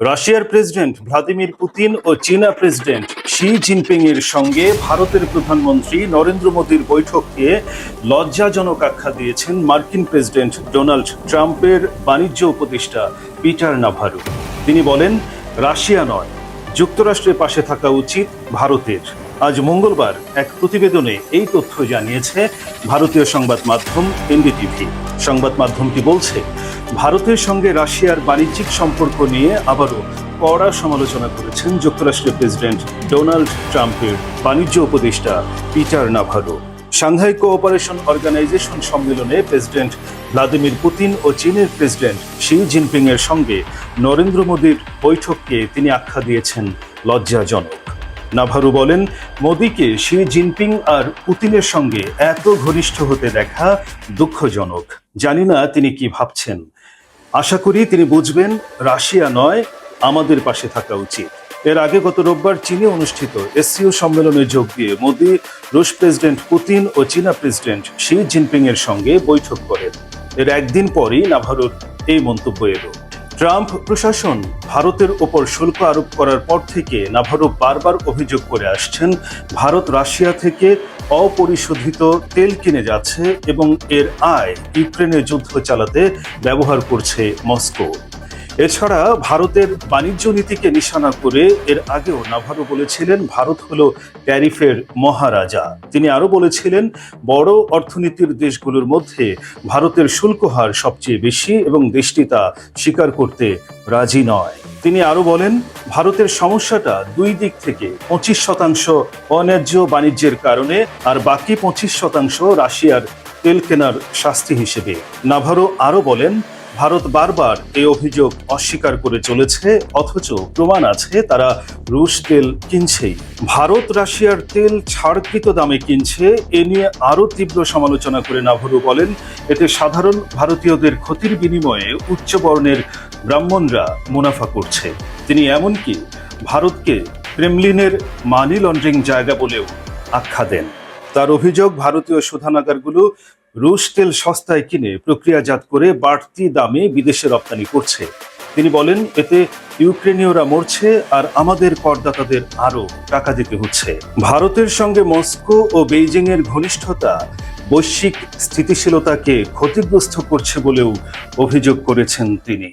রাশিয়ার president Vladimir Putin ও চীনা president Xi Jinping এর সঙ্গে ভারতের প্রধানমন্ত্রী নরেন্দ্র মোদীর বৈঠককে লজ্জাজনক আখ্যা দিয়েছেন মার্কিন প্রেসিডেন্ট ডোনাল্ড ট্রাম্পের বাণিজ্য উপদেষ্টা পিটার নাভারু। তিনি বলেন, রাশিয়া নয়, যুক্তরাষ্ট্রের পাশে থাকা উচিত ভারতের। আজ মঙ্গলবার এক প্রতিবেদনে এই তথ্য জানিয়েছে ভারতীয় সংবাদ মাধ্যম এনডিটিভি। সংবাদ মাধ্যমটি বলছে? ভারতের সঙ্গে রাশিয়ার বাণিজ্যিক সম্পর্ক নিয়ে আবারও কড়া সমালোচনা করেছেন যুক্তরাষ্ট্রের প্রেসিডেন্ট ডোনাল্ড ট্রাম্পের বাণিজ্য উপদেষ্টা Peter Navarro. Shanghai Cooperation Organisation সম্মেলনে প্রেসিডেন্ট ভ্লাদিমির পুতিন ও চীনের প্রেসিডেন্ট শি জিনপিং এর সঙ্গে নরেন্দ্র মোদীর বৈঠককে তিনি আখ্যা দিয়েছেন লজ্জাজনক। নাভারু বলেন, মোদীকে শি জিনপিং আর পুতিনের সঙ্গে এত ঘনিষ্ঠ হতে দেখা দুঃখজনক। জানি না তিনি কি ভাবছেন। আশা করি তিনি বুঝবেন, রাশিয়া নয়, আমাদের পাশে থাকা উচিত। এর আগে গত রোববার চীনে অনুষ্ঠিত এসসিও সম্মেলনে যোগ দিয়ে মোদী রুশ প্রেসিডেন্ট পুতিন ও চীনা প্রেসিডেন্ট শি জিনপিং এর সঙ্গে বৈঠক করেন। এর একদিন পরই নাভারুর এই মন্তব্য এলো। ট্রাম্প প্রশাসন ভারতের ওপর শুল্ক আরোপ করার পর থেকে নাভারো বারবার অভিযোগ করে আসছেন, ভারত রাশিয়া থেকে অপরিশোধিত তেল কিনে যাচ্ছে এবং এর আয় ইউক্রেনের যুদ্ধ চালাতে ব্যবহার করছে মস্কো। এছাড়া ভারতের বাণিজ্য নীতিকে নিশানা করে এর আগেও নাভারো বলেছিলেন, ভারত হল ট্যারিফের মহারাজা। তিনি আরও বলেছিলেন, বড় অর্থনীতির দেশগুলোর মধ্যে ভারতের শুল্ক হার সবচেয়ে বেশি এবং দেশটি তা স্বীকার করতে রাজি নয়। তিনি আরও বলেন, ভারতের সমস্যাটা দুই দিক থেকে পঁচিশ শতাংশ অন্যায্য বাণিজ্যের কারণে আর বাকি পঁচিশ শতাংশ রাশিয়ার তেল কেনার শাস্তি হিসেবে। নাভারো আরও বলেন ভারত বারবার এই অভিযোগ অস্বীকার করে চলেছে, অথচ প্রমাণ আছে তারা রুশ তেল কিনছেই। ভারত রাশিয়ার তেল ছাড়কৃত দামে কিনছে, এ নিয়ে আরও তীব্র সমালোচনা করে নাভরু বলেন, এতে সাধারণ ভারতীয়দের ক্ষতির বিনিময়ে উচ্চবর্ণের ব্রাহ্মণরা মুনাফা করছে। তিনি এমনকি ভারতকে ক্রেমলিনের মানি লন্ড্রিং জায়গা বলেও আখ্যা দেন। তার অভিযোগ, ভারতীয় শোধানাগারগুলো রুশ তেল সস্তায় কিনে প্রক্রিয়াজাত করে বাড়তি দামে বিদেশে রপ্তানি করছে। তিনি বলেন, এতে ইউক্রেনীয়রা মরছে আর আমাদের করদাতাদের আরও টাকা দিতে হচ্ছে। ভারতের সঙ্গে মস্কো ও বেইজিংয়ের ঘনিষ্ঠতা বৈশ্বিক স্থিতিশীলতাকে ক্ষতিগ্রস্ত করছে বলেও অভিযোগ করেছেন তিনি।